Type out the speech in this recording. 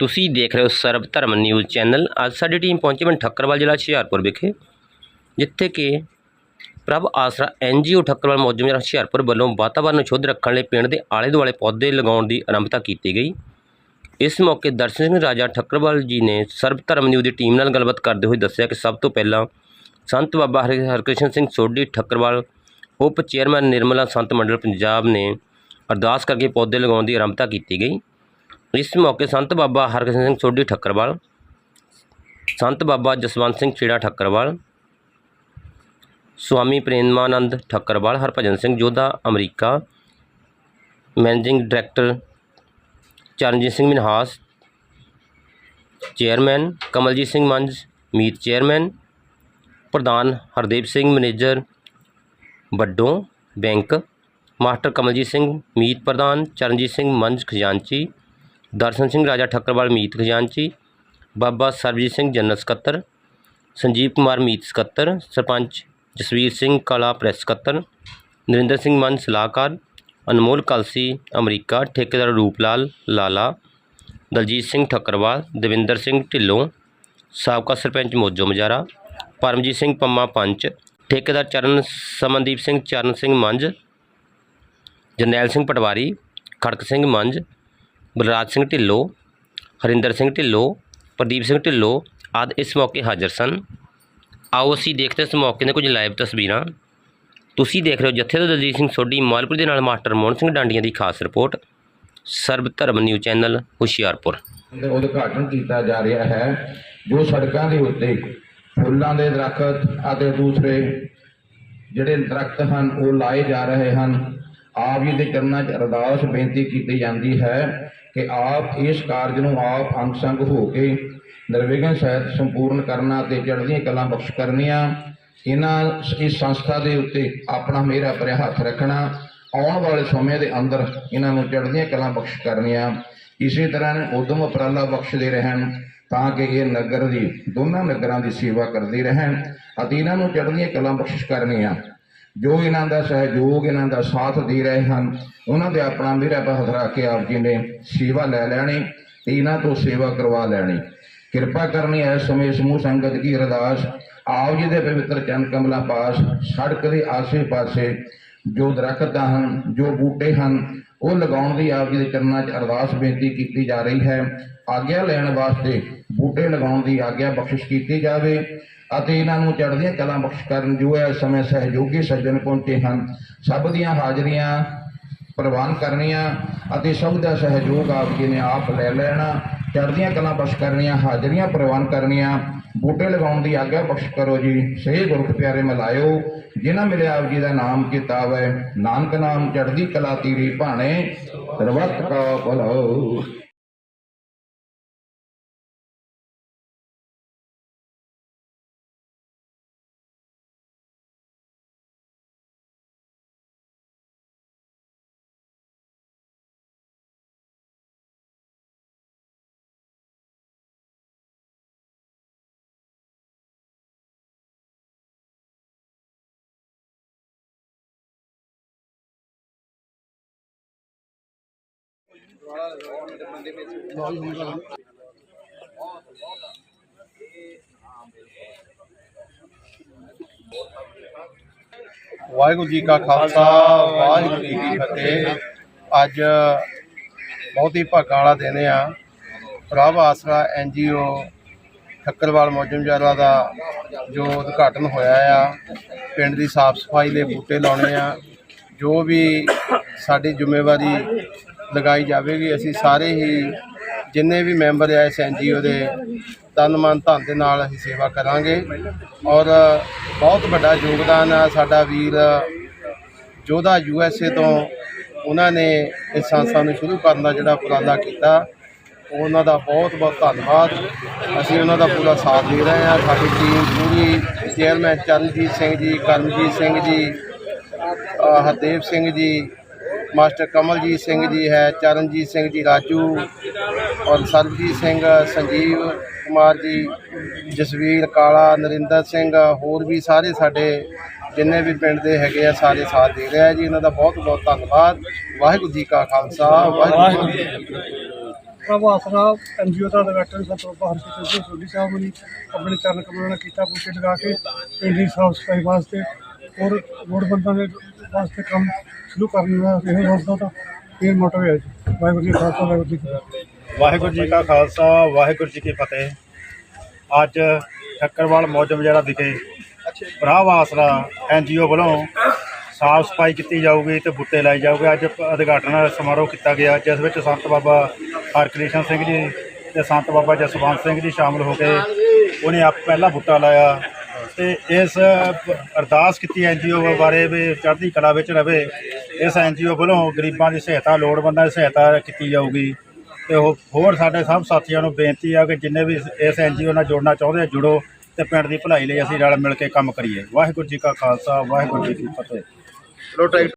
ਤੁਸੀਂ ਦੇਖ ਰਹੇ ਹੋ ਸਰਬ ਧਰਮ ਨਿਊਜ਼ ਚੈਨਲ। ਅੱਜ ਸਾਡੀ ਟੀਮ ਪਹੁੰਚੀ ਮੈਂ ਠੱਕਰਵਾਲ ਜ਼ਿਲ੍ਹਾ ਹੁਸ਼ਿਆਰਪੁਰ ਵਿਖੇ, ਜਿੱਥੇ ਕਿ ਪ੍ਰਭ ਆਸਰਾ ਐਨਜੀਓ ਠੱਕਰਵਾਲ ਮੌਜੂਦ ਜ਼ਿਲ੍ਹਾ ਹੁਸ਼ਿਆਰਪੁਰ ਵੱਲੋਂ ਵਾਤਾਵਰਨ ਨੂੰ ਸ਼ੁੱਧ ਰੱਖਣ ਲਈ ਪਿੰਡ ਦੇ ਆਲੇ ਦੁਆਲੇ ਪੌਦੇ ਲਗਾਉਣ ਦੀ ਆਰੰਭਤਾ ਕੀਤੀ ਗਈ। ਇਸ ਮੌਕੇ ਦਰਸ਼ਨ ਸਿੰਘ ਰਾਜਾ ਠੱਕਰਵਾਲ ਜੀ ਨੇ ਸਰਬ ਧਰਮ ਨਿਊਜ਼ ਦੀ ਟੀਮ ਨਾਲ ਗੱਲਬਾਤ ਕਰਦੇ ਹੋਏ ਦੱਸਿਆ ਕਿ ਸਭ ਤੋਂ ਪਹਿਲਾਂ ਸੰਤ ਬਾਬਾ ਹਰਿ, ਹਰਕ੍ਰਿਸ਼ਨ ਸਿੰਘ ਸੋਢੀ ਠੱਕਰਵਾਲ, ਉਪ ਚੇਅਰਮੈਨ ਨਿਰਮਲਾ ਸੰਤ ਮੰਡਲ ਪੰਜਾਬ ਨੇ ਅਰਦਾਸ ਕਰਕੇ ਪੌਦੇ ਲਗਾਉਣ ਦੀ ਆਰੰਭਤਾ ਕੀਤੀ ਗਈ। ਇਸ ਮੌਕੇ ਸੰਤ ਬਾਬਾ ਹਰਕ੍ਰਿਸ਼ਨ ਸਿੰਘ ਸੋਢੀ ਠੱਕਰਵਾਲ ਸੰਤ Baba Jaswant Singh Chhera Thakkarwal Swami Premanand Thakkarwal Harbhajan Singh Jodha America managing director Charanjit Singh Minhas chairman Kamaljit Singh Manjh ਮੀਤ ਚੇਅਰਮੈਨ ਪ੍ਰਧਾਨ ਹਰਦੇਵ ਸਿੰਘ ਮੈਨੇਜਰ ਵੱਡੋਂ ਬੈਂਕ ਮਾਸਟਰ ਕਮਲਜੀਤ ਸਿੰਘ ਮੀਤ ਪ੍ਰਧਾਨ ਚਰਨਜੀਤ ਸਿੰਘ ਮੰਝ ਖਜ਼ਾਨਚੀ ਦਰਸ਼ਨ ਸਿੰਘ ਰਾਜਾ ਠੱਕਰਵਾਲ ਮੀਤ ਖਜ਼ਾਨਚੀ ਬਾਬਾ ਸਰਬਜੀਤ ਸਿੰਘ ਜਨਰਲ ਸਕੱਤਰ ਸੰਜੀਵ ਕੁਮਾਰ ਮੀਤ ਸਕੱਤਰ ਸਰਪੰਚ ਜਸਵੀਰ ਸਿੰਘ ਕਲਾ ਪ੍ਰੈਸ ਸਕੱਤਰ ਨਰਿੰਦਰ ਸਿੰਘ ਮੰਨ ਸਲਾਹਕਾਰ ਅਨਮੋਲ ਕਲਸੀ ਅਮਰੀਕਾ ਠੇਕੇਦਾਰ ਰੂਪਲਾਲ ਲਾਲਾ ਦਲਜੀਤ ਸਿੰਘ ਠੱਕਰਵਾਲ ਦਵਿੰਦਰ ਸਿੰਘ ਢਿੱਲੋਂ ਸਾਬਕਾ ਸਰਪੰਚ ਮੋਜੋ ਮਜਾਰਾ ਪਰਮਜੀਤ ਸਿੰਘ ਪੰਮਾ ਪੰਚ ਠੇਕੇਦਾਰ ਚਰਨ ਸਮਨਦੀਪ ਸਿੰਘ ਚਰਨ ਸਿੰਘ ਮੰਝ ਜਰਨੈਲ ਸਿੰਘ ਪਟਵਾਰੀ ਖੜਕ ਸਿੰਘ ਮੰਝ ਬਲਰਾਜ ਸਿੰਘ ਢਿੱਲੋਂ, ਹਰਿੰਦਰ ਸਿੰਘ ਢਿੱਲੋਂ, ਪ੍ਰਦੀਪ ਸਿੰਘ ਢਿੱਲੋਂ ਆਦਿ ਇਸ ਮੌਕੇ ਹਾਜ਼ਰ ਸਨ। ਆਓ ਅਸੀਂ ਦੇਖਦੇ ਇਸ ਮੌਕੇ ਦੀਆਂ ਕੁਝ ਲਾਈਵ ਤਸਵੀਰਾਂ। ਤੁਸੀਂ ਦੇਖ ਰਹੇ ਹੋ ਜਥੇਦਾਰ ਦਲਜੀਤ ਸਿੰਘ ਸੋਢੀ, ਮਾਲਪੁਰ ਦੇ ਨਾਲ ਮਾਸਟਰ ਮੋਹਨ ਸਿੰਘ ਡਾਂਡੀਆਂ ਦੀ ਖਾਸ ਰਿਪੋਰਟ। ਸਰਬ ਧਰਮ ਨਿਊਜ਼ ਚੈਨਲ, ਹੁਸ਼ਿਆਰਪੁਰ। ਉਦਘਾਟਨ ਕੀਤਾ ਜਾ ਰਿਹਾ ਹੈ, ਜੋ ਸੜਕਾਂ ਦੇ ਉੱਤੇ ਫੁੱਲਾਂ ਦੇ ਦਰਖਤ ਅਤੇ ਦੂਸਰੇ ਜਿਹੜੇ ਦਰਖਤ ਹਨ, ਉਹ ਲਾਏ ਜਾ ਰਹੇ ਹਨ। ਆਪ ਜੀ ਦੇ ਚਰਨਾਂ 'ਚ ਅਰਦਾਸ ਬੇਨਤੀ ਕੀਤੀ ਜਾਂਦੀ ਹੈ ਕਿ ਆਪ ਇਸ ਕਾਰਜ ਨੂੰ ਆਪ ਅੰਗ ਸੰਗ ਹੋ ਕੇ ਨਿਰਵਿਘਨ ਸਹਿਤ ਸੰਪੂਰਨ ਕਰਨਾ ਤੇ ਚੜ੍ਹਦੀਆਂ ਕਲਾਂ ਬਖਸ਼ ਕਰਨੀਆਂ। ਇਹਨਾਂ ਇਸ ਸੰਸਥਾ ਦੇ ਉੱਤੇ ਆਪਣਾ ਮੇਰਾ ਭਰਿਆ ਹੱਥ ਰੱਖਣਾ। ਆਉਣ ਵਾਲੇ ਸਮੇਂ ਦੇ ਅੰਦਰ ਇਹਨਾਂ ਨੂੰ ਚੜ੍ਹਦੀਆਂ ਕਲਾਂ ਬਖਸ਼ ਕਰਨੀਆਂ। ਇਸੇ ਤਰ੍ਹਾਂ ਉਦਮ ਉਪਰਾਲਾ ਬਖਸ਼ਦੇ ਰਹਿਣ ਤਾਂ ਕਿ ਇਹ ਨਗਰ ਦੀ, ਦੋਨਾਂ ਨਗਰਾਂ ਦੀ ਸੇਵਾ ਕਰਦੇ ਰਹਿਣ ਅਤੇ ਇਹਨਾਂ ਨੂੰ ਚੜ੍ਹਦੀਆਂ ਕਲਾਂ ਬਖਸ਼ਿਸ਼ ਕਰਨੀਆਂ। ਜੋ ਇਹਨਾਂ ਦਾ ਸਹਿਯੋਗ, ਇਹਨਾਂ ਦਾ ਸਾਥ ਦੇ ਰਹੇ ਹਨ, ਉਹਨਾਂ ਦੇ ਆਪਣਾ ਮੇਰਾ ਹੱਥ ਰੱਖ ਕੇ ਆਪ ਜੀ ਨੇ ਸੇਵਾ ਲੈ ਲੈਣੀ ਤੇ ਇਹਨਾਂ ਤੋਂ ਸੇਵਾ ਕਰਵਾ ਲੈਣੀ। ਕਿਰਪਾ ਕਰਨੀ ਹੈ ਸਮੇਂ ਸਮੂਹ ਸੰਗਤ ਕੀ ਅਰਦਾਸ, ਆਪ ਜੀ ਦੇ ਪਵਿੱਤਰ ਚਰਨ ਕਮਲਾ ਪਾਸ, ਸੜਕ ਦੇ ਆਸੇ-ਪਾਸੇ ਜੋ ਦਰਖਤ ਹਨ, ਜੋ ਬੂਟੇ ਹਨ ਉਹ ਲਗਾਉਣ ਦੀ ਆਪ ਜੀ ਦੇ ਚਰਨਾਂ 'ਚ ਅਰਦਾਸ ਬੇਨਤੀ ਕੀਤੀ ਜਾ ਰਹੀ ਹੈ। ਆਗਿਆ ਲੈਣ ਵਾਸਤੇ ਬੂਟੇ ਲਗਾਉਣ ਦੀ ਆਗਿਆ ਬਖਸ਼ਿਸ਼ ਕੀਤੀ ਜਾਵੇ ਅਤੇ ਇਹਨਾਂ ਨੂੰ ਚੜ੍ਹਦੀਆਂ ਕਲਾ ਬਖਸ਼ ਕਰਨ ਜੋ ਹੈ ਇਸ ਸਮੇਂ ਸਹਿਯੋਗੀ ਸੱਜਣ ਪਹੁੰਚੇ ਹਨ। ਸਭ ਦੀਆਂ ਹਾਜ਼ਰੀਆਂ ਪ੍ਰਵਾਨ ਕਰਨੀਆਂ ਅਤੇ ਸਭ ਦਾ ਸਹਿਯੋਗ ਆਪ ਜੀ ਨੇ ਆਪ ਲੈ ਲੈਣਾ। ਚੜ੍ਹਦੀਆਂ ਕਲਾਂ ਬਖਸ਼ ਕਰਨੀਆਂ, ਹਾਜ਼ਰੀਆਂ ਪ੍ਰਵਾਨ ਕਰਨੀਆਂ, ਬੂਟੇ ਲਗਾਉਣ ਦੀ ਆਗਿਆ ਬਖਸ਼ ਕਰੋ ਜੀ। ਸੇ ਗੁਰਖ ਪਿਆਰੇ ਮਿਲਾਇਓ, ਜਿਨ੍ਹਾਂ ਮਿਲੇ ਆਪ ਜੀ ਦਾ ਨਾਮ ਕਿਤਾਬ ਹੈ। ਨਾਨਕ ਨਾਮ ਚੜ੍ਹਦੀ ਕਲਾ ਤੀਰੀ ਭਾਣੇ ਸਰਬੱਤ ਕਾ ਭਲੋ। ਵਾਹਿਗੁਰੂ ਜੀ ਕਾ ਖਾਲਸਾ, ਵਾਹਿਗੁਰੂ ਜੀ ਕੀ ਫਤਿਹ। ਅੱਜ ਬਹੁਤ ਹੀ ਭਾਗਾਂ ਵਾਲਾ ਦਿਨ ਆ। ਪ੍ਰਭ ਆਸਰਾ ਐਨਜੀਓ ਠੱਕਰਵਾਲ ਮੌਜਮਜਾਰਾ ਦਾ ਜੋ ਉਦਘਾਟਨ ਹੋਇਆ ਆ। ਪਿੰਡ ਦੀ ਸਾਫ਼ ਸਫ਼ਾਈ ਦੇ ਬੂਟੇ ਲਾਉਣੇ ਆ। ਜੋ ਵੀ ਸਾਡੀ ਜ਼ਿੰਮੇਵਾਰੀ ਲਗਾਈ ਜਾਵੇਗੀ। ਅਸੀਂ ਸਾਰੇ ਹੀ ਜਿੰਨੇ ਵੀ ਮੈਂਬਰ ਆ ਇਸ ਐਨਜੀਓ ਦੇ, ਤਨ ਮਨ ਧਨ ਦੇ ਨਾਲ ਅਸੀਂ ਸੇਵਾ ਕਰਾਂਗੇ। ਔਰ ਬਹੁਤ ਵੱਡਾ ਯੋਗਦਾਨ ਆ ਸਾਡਾ ਵੀਰ ਜੋਧਾ ਯੂਐਸਏ ਤੋਂ। ਉਹਨਾਂ ਨੇ ਇਸ ਸੰਸਥਾ ਨੂੰ ਸ਼ੁਰੂ ਕਰਨ ਦਾ ਜਿਹੜਾ ਉਪਰਾਲਾ ਕੀਤਾ, ਉਹਨਾਂ ਦਾ ਬਹੁਤ ਬਹੁਤ ਧੰਨਵਾਦ। ਅਸੀਂ ਉਹਨਾਂ ਦਾ ਪੂਰਾ ਸਾਥ ਦੇ ਰਹੇ ਹਾਂ। ਸਾਡੀ ਟੀਮ ਪੂਰੀ ਚੇਅਰਮੈਨ ਚਰਨਜੀਤ ਸਿੰਘ ਜੀ, ਕਰਮਜੀਤ ਸਿੰਘ ਜੀ ਹਰਦੇਵ ਸਿੰਘ ਜੀ ਮਾਸਟਰ ਕਮਲਜੀਤ ਸਿੰਘ ਜੀ ਹੈ ਚਰਨਜੀਤ ਸਿੰਘ ਜੀ ਰਾਜੂ ਔਰ ਸਰਬਜੀਤ ਸਿੰਘ ਸੰਜੀਵ ਕੁਮਾਰ ਜੀ ਜਸਵੀਰ ਕਾਲਾ ਨਰਿੰਦਰ ਸਿੰਘ ਹੋਰ ਵੀ ਸਾਰੇ ਸਾਡੇ ਜਿੰਨੇ ਵੀ ਪਿੰਡ ਦੇ ਹੈਗੇ ਆ ਸਾਰੇ ਸਾਥ ਦੇ ਰਹੇ ਆ ਜੀ। ਇਹਨਾਂ ਦਾ ਬਹੁਤ ਬਹੁਤ ਧੰਨਵਾਦ। ਵਾਹਿਗੁਰੂ ਜੀ ਕਾ ਖਾਲਸਾ। ਵਾਹਿਗੁਰੂ ਜੀ ਕੀ ਫਤਿਹ। ਪ੍ਰਭ ਆਸਰਾ ਐਨਜੀਓ ਦਾ ਡਾਇਰੈਕਟਰ ਸੰਤੋਖ ਬਾਹਰ ਸਿੰਘ ਸੋਢੀ ਸਾਹਿਬ ਨੇ ਆਪਣੇ ਚਰਨ ਕਮਲਾਂ ਨਾਲ ਕੀਤਾ ਬੂਟੇ ਲਗਾ ਕੇ ਪਿੰਡ ਦੀ ਸਾਫ਼ ਸਫ਼ਾਈ ਵਾਸਤੇ। ਔਰ ਲੋੜਵੰਦਾਂ ਦੇ ਵਾਸਤੇ ਕੰਮ ਸ਼ੁਰੂ ਕਰਨ ਦਾ ਇਹ ਹੌਸਲਾ ਦਾ ਇਹ ਮੋਟੋ ਹੈ ਜੀ। ਵਾਹਿਗੁਰੂ ਜੀ ਕਾ ਖਾਲਸਾ, ਵਾਹਿਗੁਰੂ ਜੀ ਕੀ ਫਤਿਹ। ਵਾਹਿਗੁਰੂ ਜੀ ਕਾ ਖਾਲਸਾ, ਵਾਹਿਗੁਰੂ ਜੀ ਕੀ ਫਤਿਹ। ਅੱਜ ਠੱਕਰਵਾਲ ਮੌਜਮ ਜਿਹੜਾ ਵਿਖੇ ਭਰਾਵ ਆਸਰਾ ਐਨਜੀਓ ਵੱਲੋਂ ਸਾਫ਼ ਸਫ਼ਾਈ ਕੀਤੀ ਜਾਊਗੀ ਤੇ ਬੁੱਟੇ ਲਾਏ ਜਾਊਗੇ। ਅੱਜ ਉਦਘਾਟਨ ਸਮਾਰੋਹ ਕੀਤਾ ਗਿਆ, ਜਿਸ ਵਿੱਚ ਸੰਤ ਬਾਬਾ ਹਰਕ੍ਰਿਸ਼ਨ ਸਿੰਘ ਜੀ ਤੇ ਸੰਤ ਬਾਬਾ ਜਸਵੰਤ ਸਿੰਘ ਜੀ ਸ਼ਾਮਲ ਹੋ ਕੇ ਉਹਨੇ ਆਪ ਪਹਿਲਾ ਬੁੱਟਾ ਲਾਇਆ। ਤੇ ਇਸ ਅਰਦਾਸ ਕੀਤੀ ਐਨਜੀਓ ਬਾਰੇ ਵੀ ਚੜ੍ਹਦੀ ਕਲਾ ਵਿੱਚ ਰਵੇ, ਇਸ ਐਨਜੀਓ ਵੱਲੋਂ ਗਰੀਬਾਂ ਦੀ ਸਹਾਇਤਾ ਲੋੜਵੰਦਾਂ ਦੀ ਸਹਾਇਤਾ ਕੀਤੀ ਜਾਊਗੀ। ਤੇ ਉਹ ਹੋਰ ਸਾਡੇ ਸਭ ਸਾਥੀਆਂ ਨੂੰ ਬੇਨਤੀ ਆ ਕਿ ਜਿੰਨੇ ਵੀ ਇਸ ਐਨਜੀਓ ਨਾਲ ਜੁੜਨਾ ਚਾਹੁੰਦੇ ਆ, ਜੁੜੋ ਤੇ ਪਿੰਡ ਦੀ ਭਲਾਈ ਲਈ ਅਸੀਂ ਰਲ ਮਿਲ ਕੇ ਕੰਮ ਕਰੀਏ। ਵਾਹਿਗੁਰੂ ਜੀ ਕਾ ਖਾਲਸਾ, ਵਾਹਿਗੁਰੂ ਜੀ ਕੀ ਫਤਿਹ।